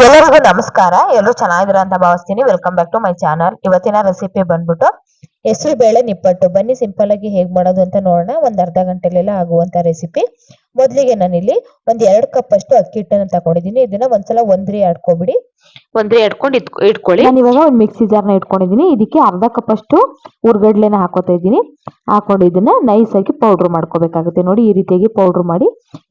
ಎಲ್ಲರಿಗೂ ನಮಸ್ಕಾರ. ಎಲ್ಲರೂ ಚೆನ್ನಾಗಿದ್ರ ಅಂತ ಭಾವಿಸ್ತೀನಿ. Welcome back to my channel ಇವತ್ತಿನ ರೆಸಿಪಿ ಬಂದ್ಬಿಟ್ಟು ಹೆಸರು ಬೇಳೆ ನಿಪ್ಪಟ್ಟು. ಬನ್ನಿ ಸಿಂಪಲ್ ಆಗಿ ಹೇಗ್ ಮಾಡೋದು ಅಂತ ನೋಡೋಣ. ಒಂದ್ ಅರ್ಧ ಗಂಟೆಲೆಲ್ಲ ಆಗುವಂತ ರೆಸಿಪಿ ಮೊದಲಿಗೆ ನಾನಿಲ್ಲಿ ಒಂದ್ ಎರಡ್ ಕಪ್ ಅಷ್ಟು ಅಕ್ಕಿ ಹಿಟ್ಟನ್ನ ತಗೊಂಡಿದ್ದೀನಿ. ಇದನ್ನ ಒಂದ್ಸಲ ಒಂದ್ರಿ ಆಡ್ಕೊಬಿಡಿ. ಒಂದ್ರಿ ಆಡ್ಕೊಂಡು ಇಟ್ಕೊಳ್ಳಿ. ನಾನು ಇವಾಗ ಒಂದು ಮಿಕ್ಸಿ ಜಾರ್ನ ಇಟ್ಕೊಂಡಿದ್ದೀನಿ ಇದಕ್ಕೆ ಅರ್ಧ ಕಪ್ ಅಷ್ಟು ಉರ್ಗಡ್ಲೆನ ಹಾಕೋತಾ ಇದೀನಿ ಹಾಕೊಂಡು ಇದನ್ನ ನೈಸ್ ಆಗಿ ಪೌಡರ್ ಮಾಡ್ಕೋಬೇಕಾಗುತ್ತೆ. ನೋಡಿ ಈ ರೀತಿಯಾಗಿ ಪೌಡರ್ ಮಾಡಿ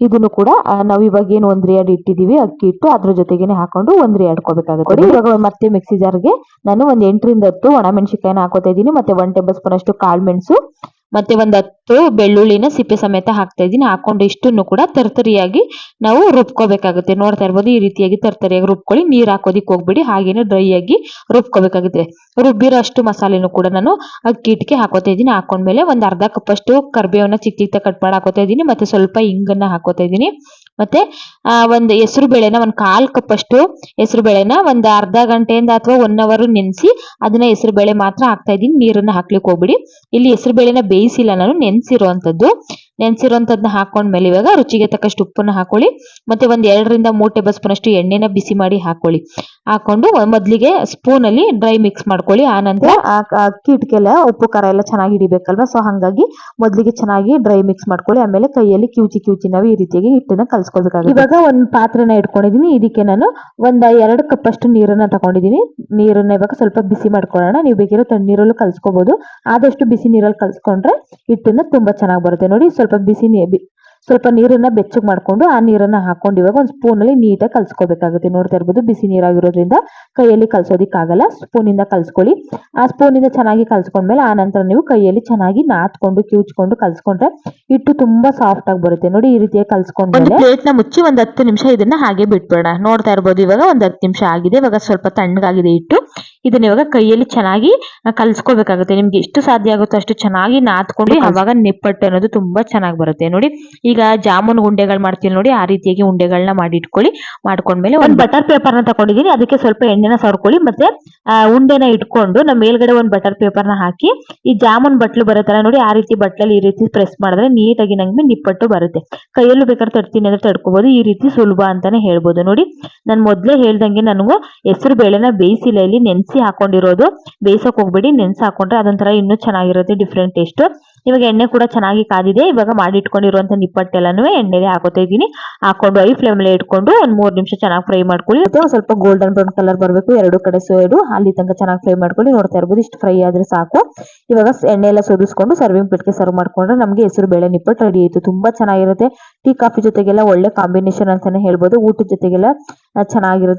ಇದನ್ನು ಕೂಡ ನಾವ್ ಇವಾಗ ಏನು ಒಂದ್ರಿ ಆಡ್ ಇಟ್ಟಿದೀವಿ ಅಕ್ಕಿ ಇಟ್ಟು ಅದ್ರ ಜೊತೆಗೇನೆ ಹಾಕೊಂಡು ಒಂದ್ರಿ ಆಡ್ಕೋಬೇಕಾಗುತ್ತೆ. ಇವಾಗ ಮತ್ತೆ ಮಿಕ್ಸಿ ಜಾರ್ಗೆ ನಾನು ಒಂದ್ ಎಂಟರಿಂದ ಹತ್ತು ಒಣಮೆಣಸಿಕಾಯಿನ ಹಾಕೋತಾ ಇದ್ದೀನಿ. ಮತ್ತೆ ಒನ್ ಟೇಬಲ್ ಸ್ಪೂನ್ ಅಷ್ಟು ಕಾಳು ಮೆಣಸು ಮತ್ತೆ ಒಂದ್ ಹತ್ತು ಬೆಳ್ಳುಳ್ಳಿನ ಸಿಪ್ಪೆ ಸಮೇತ ಹಾಕ್ತಾ ಇದ್ದೀನಿ. ಹಾಕೊಂಡು ಇಷ್ಟನ್ನು ಕೂಡ ತರ್ತರಿಯಾಗಿ ನಾವು ರುಬ್ಕೋಬೇಕಾಗುತ್ತೆ. ನೋಡ್ತಾ ಇರ್ಬೋದು, ಈ ರೀತಿಯಾಗಿ ತರ್ತರಿಯಾಗಿ ರುಬ್ಕೊಳ್ಳಿ. ನೀರ್ ಹಾಕೋದಿಕ್ ಹೋಗ್ಬಿಡಿ. ಹಾಗೇನೆ ಡ್ರೈ ಆಗಿ ರುಬ್ಕೋಬೇಕಾಗುತ್ತೆ. ರುಬ್ಬಿರೋ ಅಷ್ಟು ಮಸಾಲೆನೂ ಕೂಡ ನಾನು ಅಕ್ಕಿ ಇಟ್ಟಿಗೆ ಹಾಕೋತಾ ಇದ್ದೀನಿ. ಹಾಕೊಂಡ್ಮೇಲೆ ಒಂದ್ ಅರ್ಧ ಕಪ್ ಅಷ್ಟು ಕರ್ಬೇವನ್ನ ಚಿಕ್ಕ ಚಿಕ್ಕ ಕಟ್ ಮಾಡಿ ಹಾಕೋತಾ ಇದ್ದೀನಿ. ಮತ್ತೆ ಸ್ವಲ್ಪ ಇಂಗನ್ನ ಹಾಕೋತಾ ಇದ್ದೀನಿ. ಮತ್ತೆ ಆ, ಒಂದ್ ಹೆಸರು ಬೇಳೆನ ಒಂದ್ ಕಾಲ್ ಕಪ್ ಅಷ್ಟು ಹೆಸರು ಬೇಳೆನ ಒಂದ್ ಅರ್ಧ ಗಂಟೆಯಿಂದ ಅಥವಾ ಒನ್ ಅವರ್ ನೆನೆಸಿ ಅದನ್ನ ಹೆಸರು ಬೇಳೆ ಮಾತ್ರ ಹಾಕ್ತಾ ಇದ್ದೀನಿ ನೀರನ್ನ ಹಾಕ್ಲಿಕ್ಕೆ ಹೋಗ್ಬಿಡಿ. ಇಲ್ಲಿ ಹೆಸರು ಬೇಳೆನ ಬೇಯಿಸಿಲ್ಲ ನಾನು ನೆನೆಸಿರುವಂತದ್ದು ನೆನೆಸಿರುವಂತದ್ನ ಹಾಕೊಂಡ್ಮೇಲೆ ಇವಾಗ ರುಚಿಗೆ ತಕ್ಕಷ್ಟು ಉಪ್ಪನ್ನ ಹಾಕೊಳ್ಳಿ. ಮತ್ತೆ ಒಂದ್ ಎರಡರಿಂದ ಮೂರ್ ಟೇಬಲ್ ಸ್ಪೂನ್ ಅಷ್ಟು ಎಣ್ಣೆನ ಬಿಸಿ ಮಾಡಿ ಹಾಕೊಳ್ಳಿ. ಹಾಕೊಂಡು ಮೊದ್ಲಿಗೆ ಸ್ಪೂನ್ ಅಲ್ಲಿ ಡ್ರೈ ಮಿಕ್ಸ್ ಮಾಡ್ಕೊಳ್ಳಿ. ಆ ನಂತರ ಅಕ್ಕಿ ಇಟ್ಕೆಲ್ಲ ಉಪ್ಪು ಖಾರ ಎಲ್ಲ ಚೆನ್ನಾಗಿ ಹಿಡಿಬೇಕಲ್ವಾ? ಸೊ ಹಾಗಾಗಿ ಮೊದಲಿಗೆ ಚೆನ್ನಾಗಿ ಡ್ರೈ ಮಿಕ್ಸ್ ಮಾಡ್ಕೊಳ್ಳಿ. ಆಮೇಲೆ ಕೈಯಲ್ಲಿ ಕಿವುಚಿ ಕಿವುಚಿ ನಾವು ಈ ರೀತಿಯಾಗಿ ಹಿಟ್ಟನ್ನ ಕಲ್ಸ್ಕೊಳ್ಬೇಕಾಗುತ್ತೆ. ಇವಾಗ ಒಂದ್ ಪಾತ್ರೆನ ಇಟ್ಕೊಂಡಿದೀನಿ. ಇದಕ್ಕೆ ನಾನು ಒಂದ್ ಎರಡು ಕಪ್ ಅಷ್ಟು ನೀರನ್ನ ತಗೊಂಡಿದೀನಿ. ನೀರನ್ನ ಇವಾಗ ಸ್ವಲ್ಪ ಬಿಸಿ ಮಾಡ್ಕೊಳ್ಳೋಣ. ನೀವು ಬೇಕಿರೋ ತಣ್ಣೀರಲ್ಲೂ ಕಲ್ಸ್ಕೋಬಹುದು ಆದಷ್ಟು ಬಿಸಿ ನೀರಲ್ಲಿ ಕಲ್ಸ್ಕೊಂಡ್ರೆ ಹಿಟ್ಟನ್ನ ತುಂಬಾ ಚೆನ್ನಾಗಿ ಬರುತ್ತೆ. ನೋಡಿ ಸ್ವಲ್ಪ ಬಿಸಿ ನೀ ಸ್ವಲ್ಪ ನೀರನ್ನ ಬೆಚ್ಚಗೆ ಮಾಡ್ಕೊಂಡು ಆ ನೀರನ್ನ ಹಾಕೊಂಡು ಇವಾಗ ಒಂದು ಸ್ಪೂನ್ ಅಲ್ಲಿ ನೀಟಾಗಿ ಕಲ್ಸ್ಕೋಬೇಕಾಗುತ್ತೆ. ನೋಡ್ತಾ ಇರ್ಬೋದು ಬಿಸಿ ನೀರಾಗಿರೋದ್ರಿಂದ ಕೈಯಲ್ಲಿ ಕಲ್ಸೋದಿಕ್ಕಾಗಲ್ಲ. ಸ್ಪೂನ್ ಇಂದ ಕಲ್ಸ್ಕೊಳ್ಳಿ. ಆ ಸ್ಪೂನಿಂದ ಚೆನ್ನಾಗಿ ಕಲ್ಸ್ಕೊಂಡ್ಮೇಲೆ ಆ ನಂತರ ನೀವು ಕೈಯಲ್ಲಿ ಚೆನ್ನಾಗಿ ನಾತ್ಕೊಂಡು ಕಿವುಚ್ಕೊಂಡು ಕಲ್ಸ್ಕೊಂಡ್ರೆ ಹಿಟ್ಟು ತುಂಬಾ ಸಾಫ್ಟ್ ಆಗಿ ಬರುತ್ತೆ. ನೋಡಿ ಈ ರೀತಿಯಾಗಿ ಕಲ್ಸ್ಕೊಂಡ್ಮೇಲೆ ಪ್ಲೇಟ್ನ ಮುಚ್ಚಿ ಒಂದ್ ಹತ್ತು ನಿಮಿಷ ಇದನ್ನ ಹಾಗೆ ಬಿಟ್ಬೇಡ ನೋಡ್ತಾ ಇರ್ಬೋದು ಇವಾಗ ಒಂದ್ ಹತ್ತು ನಿಮಿಷ ಆಗಿದೆ. ಇವಾಗ ಸ್ವಲ್ಪ ತಣ್ಣಗಾಗಿದೆ ಹಿಟ್ಟು. ಇದನ್ನ ಇವಾಗ ಕೈಯಲ್ಲಿ ಚೆನ್ನಾಗಿ ಕಲ್ಸ್ಕೋಬೇಕಾಗುತ್ತೆ. ನಿಮ್ಗೆ ಎಷ್ಟು ಸಾಧ್ಯ ಆಗುತ್ತೋ ಅಷ್ಟು ಚೆನ್ನಾಗಿ ನಾದ್ಕೊಂಡು ಅವಾಗ ನಿಪ್ಪಟ್ಟು ಅನ್ನೋದು ತುಂಬಾ ಚೆನ್ನಾಗಿ ಬರುತ್ತೆ. ನೋಡಿ ಈಗ ಜಾಮೂನ್ ಉಂಡೆಗಳು ಮಾಡ್ತೀವಿ ನೋಡಿ ಆ ರೀತಿಯಾಗಿ ಉಂಡೆಗಳನ್ನ ಮಾಡಿ ಇಟ್ಕೊಳ್ಳಿ ಮಾಡ್ಕೊಂಡ್ಮೇಲೆ ಒಂದು ಬಟರ್ ಪೇಪರ್ನ ತಗೊಂಡಿದ್ದೀನಿ ಅದಕ್ಕೆ ಸ್ವಲ್ಪ ಎಣ್ಣೆನ ಸವರ್ಕೊಳ್ಳಿ. ಮತ್ತೆ ಉಂಡೆನ ಇಟ್ಕೊಂಡು ನಮ್ಮ ಮೇಲ್ಗಡೆ ಒಂದು ಬಟರ್ ಪೇಪರ್ನ ಹಾಕಿ ಈ ಜಾಮೂನ್ ಬಟ್ಲು ಬರುತ್ತಲ್ಲ ನೋಡಿ ಆ ರೀತಿ ಬಟ್ಲಲ್ಲಿ ಈ ರೀತಿ ಪ್ರೆಸ್ ಮಾಡಿದ್ರೆ ನೀಟಾಗಿ ನಂಗೆ ನಿಪ್ಪಟ್ಟು ಬರುತ್ತೆ. ಕೈಯಲ್ಲೂ ಬೇಕಾದ್ರೆ ತಡ್ತೀನಿ ಅಂದ್ರೆ ತಡ್ಕೋಬಹುದು ಈ ರೀತಿ ಸುಲಭ ಅಂತಾನೆ ಹೇಳ್ಬೋದು. ನೋಡಿ ನಾನು ಮೊದ್ಲೇ ಹೇಳ್ದಂಗೆ ನನಗೂ ಹೆಸರು ಬೇಳೆನ ಬೇಯಿಸಿಲ್ಲ. ಇಲ್ಲಿ ನೆನೆಸಿ ಹಾಕೊಂಡಿರೋದು. ಬೇಯಿಸೋಕೆ ಹೋಗ್ಬೇಡಿ, ನೆನ್ಸಿ ಹಾಕೊಂಡ್ರೆ ಅದೊಂಥರ ಇನ್ನೂ ಚೆನ್ನಾಗಿರುತ್ತೆ ಡಿಫ್ರೆಂಟ್ ಟೇಸ್ಟ್ ಇವಾಗ ಎಣ್ಣೆ ಕೂಡ ಚೆನ್ನಾಗಿ ಕಾದಿದೆ. ಇವಾಗ ಮಾಡಿ ಇಟ್ಕೊಂಡಿರುವಂಥ ನಿಪ್ಪಟ್ಟೆಲ್ಲನೂ ಎಣ್ಣೆಗೆ ಹಾಕೋತಾ ಇದ್ದೀನಿ. ಹಾಕೊಂಡು ಐ ಫ್ಲೇಮಲ್ಲಿ ಇಟ್ಕೊಂಡು ಒಂದು ಮೂರು ನಿಮಿಷ ಚೆನ್ನಾಗಿ ಫ್ರೈ ಮಾಡ್ಕೊಳ್ಳಿ. ಸ್ವಲ್ಪ ಗೋಲ್ಡನ್ ಬ್ರೌನ್ ಕಲರ್ ಬರಬೇಕು. ಎರಡು ಕಡೆ ಸೈಡು ಅಲ್ಲಿ ತನಕ ಚೆನ್ನಾಗಿ ಫ್ರೈ ಮಾಡ್ಕೊಳ್ಳಿ. ನೋಡ್ತಾ ಇರ್ಬೋದು, ಇಷ್ಟು ಫ್ರೈ ಆದ್ರೆ ಸಾಕು. ಇವಾಗ ಎಣ್ಣೆ ಎಲ್ಲ ಸೋದಿಸ್ಕೊಂಡು ಸರ್ವಿಂಗ್ ಪ್ಲೇಟ್ಗೆ ಸರ್ವ್ ಮಾಡ್ಕೊಂಡ್ರೆ ನಮಗೆ ಹೆಸರು ಬೇಳೆ ನಿಪ್ಪಟ್ಟು ರೆಡಿ ಆಯಿತು. ತುಂಬಾ ಚೆನ್ನಾಗಿರುತ್ತೆ. ಟೀ ಕಾಫಿ ಜೊತೆಗೆಲ್ಲ ಒಳ್ಳೆ ಕಾಂಬಿನೇಷನ್ ಅಂತಾನೆ ಹೇಳ್ಬೋದು. ಊಟದ ಜೊತೆಗೆಲ್ಲ ಚೆನ್ನಾಗಿರುತ್ತೆ.